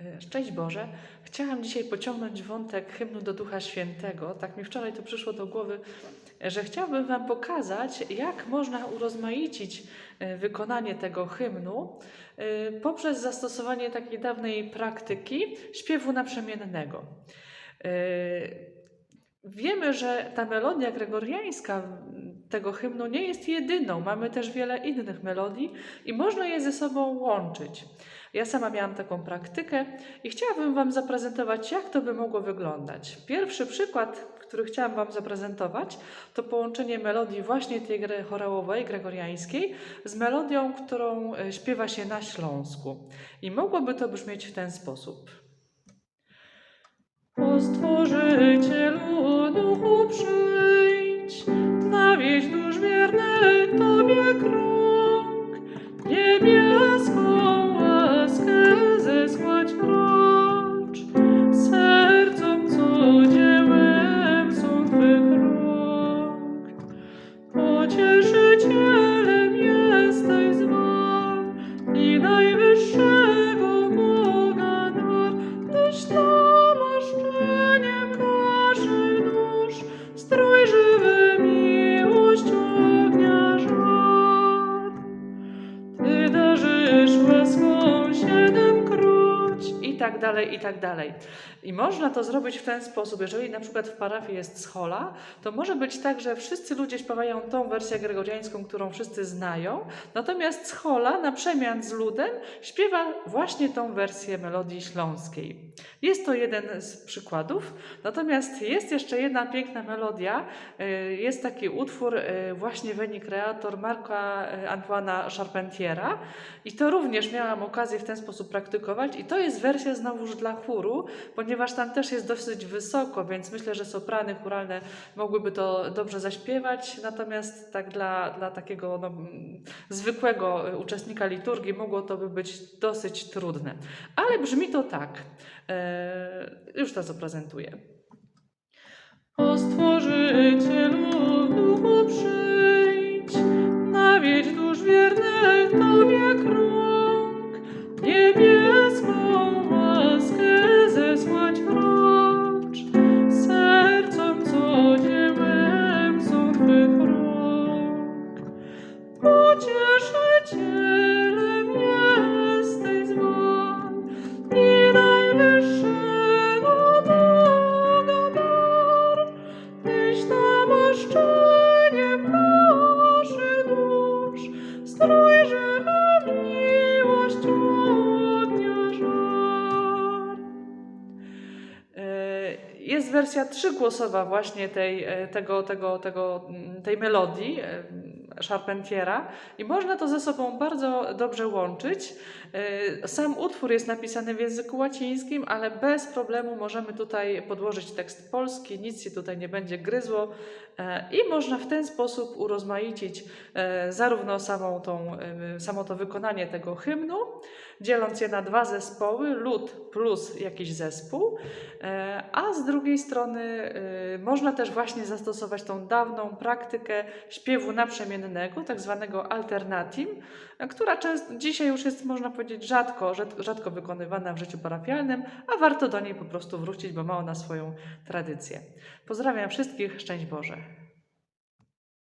E, Szczęść Boże. Chciałam dzisiaj pociągnąć wątek hymnu do Ducha Świętego. Tak mi wczoraj to przyszło do głowy, że chciałabym Wam pokazać, jak można urozmaicić e, wykonanie tego hymnu e, poprzez zastosowanie takiej dawnej praktyki śpiewu naprzemiennego. Wiemy, że ta melodia gregoriańska tego hymnu nie jest jedyną. Mamy też wiele innych melodii i można je ze sobą łączyć. Ja sama miałam taką praktykę i chciałabym Wam zaprezentować, jak to by mogło wyglądać. Pierwszy przykład, który chciałam Wam zaprezentować, to połączenie melodii właśnie tej gry chorałowej, gregoriańskiej, z melodią, którą e, śpiewa się na Śląsku. I mogłoby to brzmieć w ten sposób. O Stworzycielu tak dalej, i tak dalej. I można to zrobić w ten sposób, jeżeli na przykład w parafii jest schola, to może być tak, że wszyscy ludzie śpiewają tą wersję gregoriańską, którą wszyscy znają, natomiast schola na przemian z ludem śpiewa właśnie tą wersję melodii śląskiej. Jest to jeden z przykładów, natomiast jest jeszcze jedna piękna melodia, y, jest taki utwór y, właśnie Veni Creator Marka y, Antoana Charpentiera. I to również miałam okazję w ten sposób praktykować. I to jest wersja znowuż dla chóru, ponieważ tam też jest dosyć wysoko, więc myślę, że soprany chóralne mogłyby to dobrze zaśpiewać, natomiast tak dla, dla takiego no, mm, zwykłego y, uczestnika liturgii mogło to by być dosyć trudne. Ale brzmi to tak. E, już to zaprezentuję. O Stworzycielu Duchu przyjdź, nawiedź dusz wiernych Tobie Jest wersja trzygłosowa właśnie tej, e, tego, tego, tego, mm, tej melodii. E, Charpentiera i można to ze sobą bardzo dobrze łączyć. E, Sam utwór jest napisany w języku łacińskim, ale bez problemu możemy tutaj podłożyć tekst polski, nic się tutaj nie będzie gryzło e, i można w ten sposób urozmaicić e, zarówno samą tą, samo to wykonanie tego hymnu, dzieląc je na dwa zespoły, lud plus jakiś zespół, E, A z drugiej strony y, można też właśnie zastosować tą dawną praktykę śpiewu naprzemiennego, tak zwanego alternatim, e, która często, dzisiaj już jest, można powiedzieć, rzadko, rzad- rzadko wykonywana w życiu parafialnym, a warto do niej po prostu wrócić, bo ma ona swoją tradycję. Pozdrawiam wszystkich, szczęść Boże.